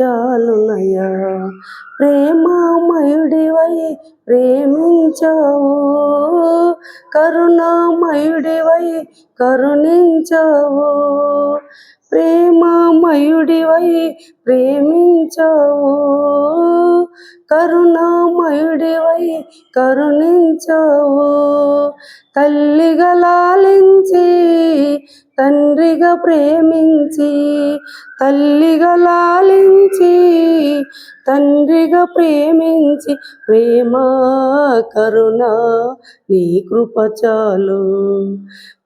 చాలునయ్యా. ప్రేమామయుడివై ప్రేమించావు. కరుణామయుడివై కరుణించవు. ప్రేమామయుడివై ప్రేమించావు. కరుణామయుడివై కరుణించవు. తల్లిగా లాలించి తండ్రిగా ప్రేమించి తల్లిగా లాలించి తండ్రిగా ప్రేమించి ప్రేమ కరుణ నీ కృప చాలు.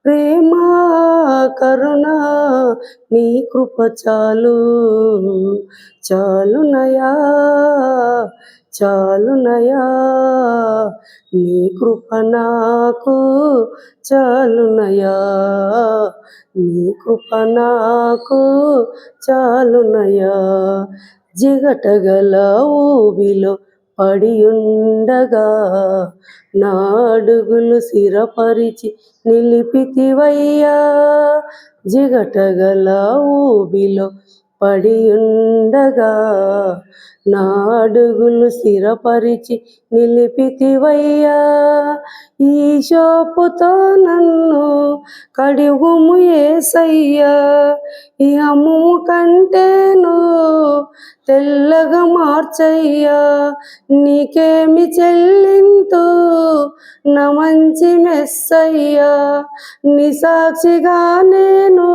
ప్రేమ కరుణ నీ కృప చాలు. చాలునయా చాలునయా నీ కృప నాకు చాలునయా. నీ కృప నాకు చాలునయా. జిగటగల ఊబిలో పడియుండగా నాడుగులు సిరపరిచి నిలిపితివయ్యా. జిగటగల ఊబిలో పడియుండగా నాడుగులు స్థిరపరిచి నిలిపితివయ్యా. ఈ షోపుతో నన్ను కడిగుము ఏసయ్యా. ఈ అమ్ము కంటేను తెల్లగా మార్చయ్యా. నీకేమి చెల్లింతు నా మంచి మెస్సయ్యా. నీ సాక్షిగా నేను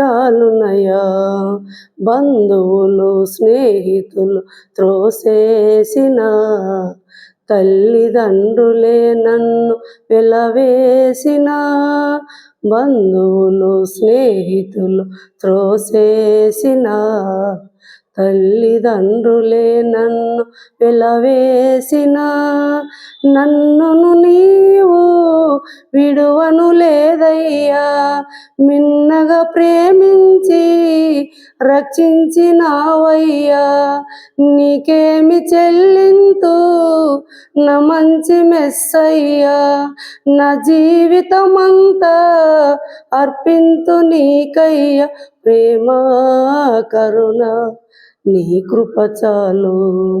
చాలునయా బంధువులు స్నేహితులు త్రోసేసిన తల్లిదండ్రులే నన్ను వెలవేసిన. బంధువులు స్నేహితులు త్రోసేసిన తల్లిదండ్రులే నన్ను వెలవేసిన. నన్నును నీవు విడువను లేదయ్యా. మిన్నగా ప్రేమించి రక్షించినావయ్యా. నీకేమి చెల్లింతు నా మంచి మెస్సయ్యా. నా జీవితమంతా అర్పింతు నీకయ్యా. ప్రేమ కరుణ నీ కృప చాలు.